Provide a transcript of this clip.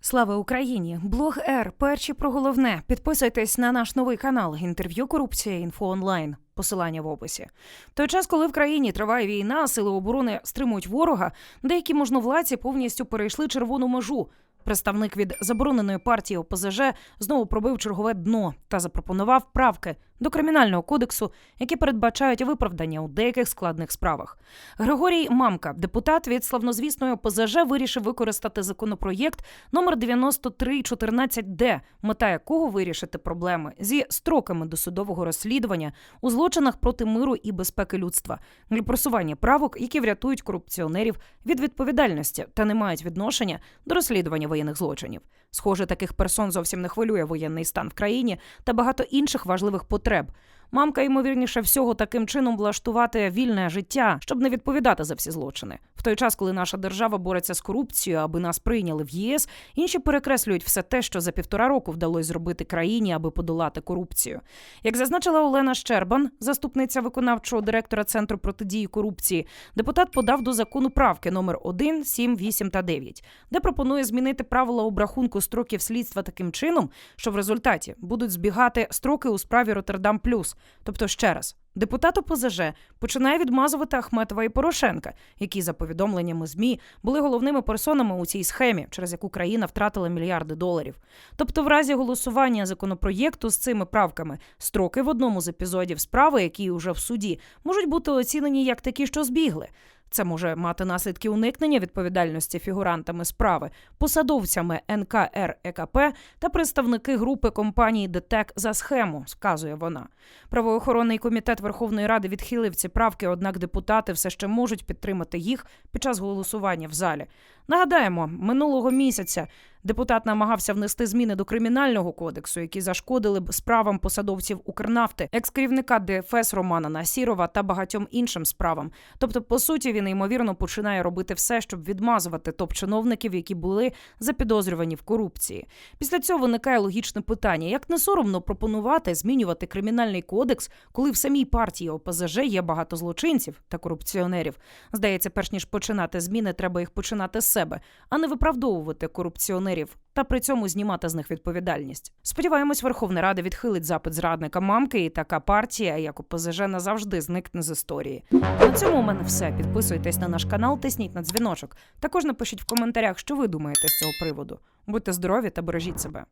Слава Україні! Блог Р. Перші про головне. Підписуйтесь на наш новий канал. Інтерв'ю Корупція інфо онлайн. Посилання в описі. Той час, коли в країні триває війна, сили оборони стримують ворога, деякі можновладці повністю перейшли червону межу. Представник від забороненої партії ОПЗЖ знову пробив чергове дно та запропонував правки до кримінального кодексу, які передбачають виправдання у деяких складних справах. Григорій Мамка, депутат від славнозвісної ОПЗЖ, вирішив використати законопроєкт номер 9314Д, мета якого вирішити проблеми зі строками досудового розслідування у злочинах проти миру і безпеки людства для просування правок, які врятують корупціонерів від відповідальності та не мають відношення до розслідування воєнних злочинів. Схоже, таких персон зовсім не хвилює воєнний стан в країні та багато інших важливих потреб. Мамка, ймовірніше всього, таким чином влаштувати вільне життя, щоб не відповідати за всі злочини. В той час, коли наша держава бореться з корупцією, аби нас прийняли в ЄС, інші перекреслюють все те, що за півтора року вдалося зробити країні, аби подолати корупцію. Як зазначила Олена Щербан, заступниця виконавчого директора Центру протидії корупції, депутат подав до закону правки номер 1, 7, 8 та 9, де пропонує змінити правила обрахунку строків слідства таким чином, що в результаті будуть збігати строки у справі Роттердам Плюс. Тобто, ще раз, депутат ОПЗЖ починає відмазувати Ахметова і Порошенка, які за повідомленнями змі були головними персонами у цій схемі, через яку країна втратила мільярди доларів. Тобто, в разі голосування законопроєкту з цими правками строки в одному з епізодів справи, які уже в суді, можуть бути оцінені як такі, що збігли. Це може мати наслідки уникнення відповідальності фігурантами справи, посадовцями НКРЕКП та представники групи компанії ДТЕК за схему, сказує вона. Правоохоронний комітет Верховної Ради відхилив ці правки, однак депутати все ще можуть підтримати їх під час голосування в залі. Нагадаємо, минулого місяця депутат намагався внести зміни до кримінального кодексу, які зашкодили б справам посадовців Укрнафти, екс-керівника ДФС Романа Насірова та багатьом іншим справам. Тобто, по суті, він ймовірно починає робити все, щоб відмазувати топ-чиновників, які були запідозрювані в корупції. Після цього виникає логічне питання: як не соромно пропонувати змінювати кримінальний кодекс, коли в самій партії ОПЗЖ є багато злочинців та корупціонерів? Здається, перш ніж починати зміни, треба їх починати з себе, а не виправдовувати корупціонерів та при цьому знімати з них відповідальність. Сподіваємось, Верховна Рада відхилить запит зрадника мамки, і така партія, як ОПЗЖ, назавжди зникне з історії. На цьому у мене все. Підписуйтесь на наш канал, тисніть на дзвіночок. Також напишіть в коментарях, що ви думаєте з цього приводу. Будьте здорові та бережіть себе.